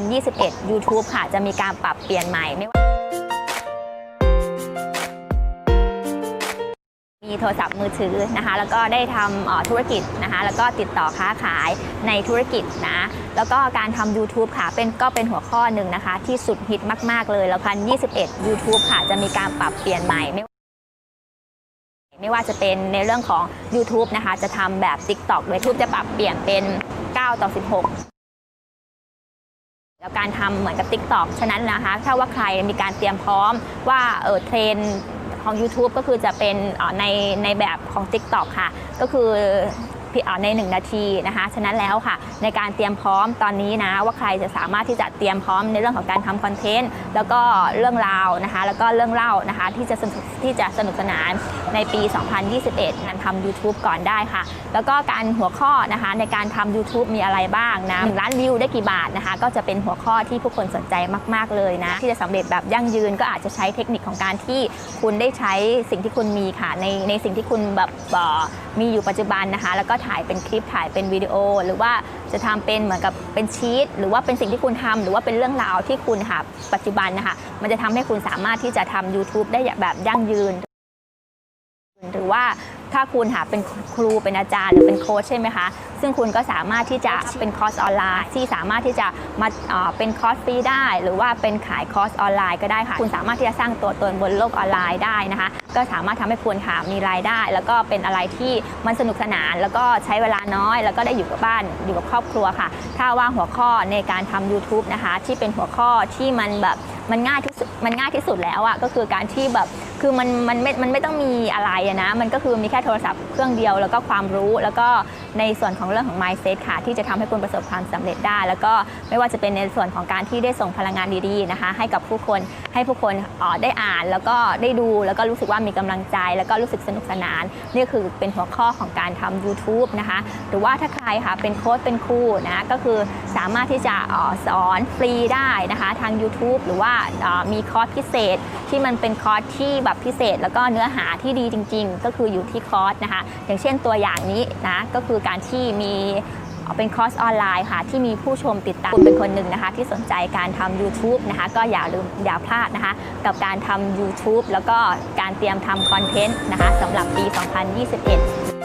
2021 YouTube ค่ะ จะมีการปรับเปลี่ยนใหม่ไม่ว่ามีโทรศัพท์มือถือนะคะ แล้วก็ได้ทำธุรกิจนะคะ แล้วก็ติดต่อค้าขายในธุรกิจนะ แล้วก็การทำ YouTube ค่ะ เป็นก็เป็นหัวข้อหนึ่งนะคะ ที่สุดฮิตมาก ๆ เลย แล้วพัน21 YouTube ค่ะ จะมีการปรับเปลี่ยนใหม่ไม่ไม่ว่าจะเป็นในเรื่องของ YouTube นะคะ จะทำแบบ TikTok โดย YouTube จะปรับเปลี่ยนเป็น 9 ต่อ 16 แล้วการทำเหมือนกับ TikTok ฉะนั้นนะคะ ถ้าว่าใครมีการเตรียมพร้อมว่าเออเทรนของ YouTube ก็คือจะเป็นออในในแบบของ TikTok ค่ะ ก็คือ ใน 1 นาทีนะคะ ฉะนั้นแล้วค่ะ ในการเตรียมพร้อมตอนนี้นะ ว่าใครจะสามารถที่จะเตรียมพร้อมในเรื่องของการทำคอนเทนต์แล้วก็เรื่องราวนะคะ แล้วก็เรื่องเล่านะคะที่จะสนุกที่จะสนุกสนานในปี 2021 นั้นทำ YouTube ก่อนได้ค่ะ แล้วก็การหัวข้อนะคะในการทำ YouTube มีอะไรบ้างนะหนึ่งล้านวิวได้กี่บาทนะคะ ก็จะเป็นหัวข้อที่ผู้คนสนใจมาก ๆ เลยนะ ที่จะสำเร็จแบบยั่งยืนก็อาจจะใช้เทคนิคของการที่คุณได้ใช้สิ่งที่คุณมีค่ะ ในในสิ่งที่คุณแบบมีอยู่ปัจจุบันนะคะ แล้วก็ถ่ายเป็นคลิปถ่ายเป็นวิดีโอ หรือว่าจะทำเป็นเหมือนกับเป็นชีตหรือว่าเป็นสิ่งที่คุณทำหรือว่าเป็นเรื่องราวที่คุณหาปัจจุบันนะคะ มันจะทำให้คุณสามารถที่จะทำ YouTube ได้แบบยั่งยืน หรือว่าถ้าคุณหาเป็นครูเป็นอาจารย์หรือเป็นโค้ชใช่ไหมคะ ซึ่งคุณก็สามารถที่จะเป็นคอร์สออนไลน์ ที่สามารถที่จะมาเป็นคอร์สฟรีได้ หรือว่าเป็นขายคอร์สออนไลน์ก็ได้ค่ะ คุณสามารถที่จะสร้างตัวตนบนโลกออนไลน์ได้นะคะ ก็สามารถทำให้คุณค่ะมีรายได้ แล้วก็เป็นอะไรที่มันสนุกสนาน แล้วก็ใช้เวลาน้อย แล้วก็ได้อยู่กับบ้านอยู่กับครอบครัวค่ะ ถ้าว่าหัวข้อในการทำ YouTube นะคะ ที่เป็นหัวข้อที่มันแบบ มันง่ายที่สุดมันง่ายที่สุดแล้วอะก็คือการที่แบบคือมันมันไม่มันไม่ต้องมีอะไรอะนะ มันก็คือมีแค่โทรศัพท์เครื่องเดียวแล้วก็ความรู้แล้วก็ในส่วนของเรื่องของ mindset ค่ะ ที่จะทำให้คุณประสบความสำเร็จได้ แล้วก็ไม่ว่าจะเป็นในส่วนของการที่ได้ส่งพลังงานดีๆนะคะ ให้กับผู้คน ให้ผู้คนได้อ่านแล้วก็ได้ดูแล้วก็รู้สึกว่ามีกำลังใจ แล้วก็รู้สึกสนุกสนาน นี่คือเป็นหัวข้อของการทำ YouTube นะคะ หรือว่าถ้าใครค่ะเป็นโค้ชเป็นครูนะก็คือสามารถที่จะออสอนฟรีได้นะคะทาง YouTube หรือว่ามีคอร์สพิเศษที่มันเป็นคอร์สที่แบบพิเศษ แล้วก็เนื้อหาที่ดีจริง ๆ ก็คืออยู่ที่คอร์สนะคะ อย่างเช่นตัวอย่างนี้นะก็คือการที่มี เป็นคอร์สออนไลน์ค่ะ ที่มีผู้ชมติดตามคุณเป็นคนหนึ่งนะคะ ที่สนใจการทำ YouTube นะคะ ก็อย่าลืมอย่าพลาดนะคะ กับการทำ YouTube แล้วก็การเตรียมทำคอนเทนต์นะคะสำหรับปี 2021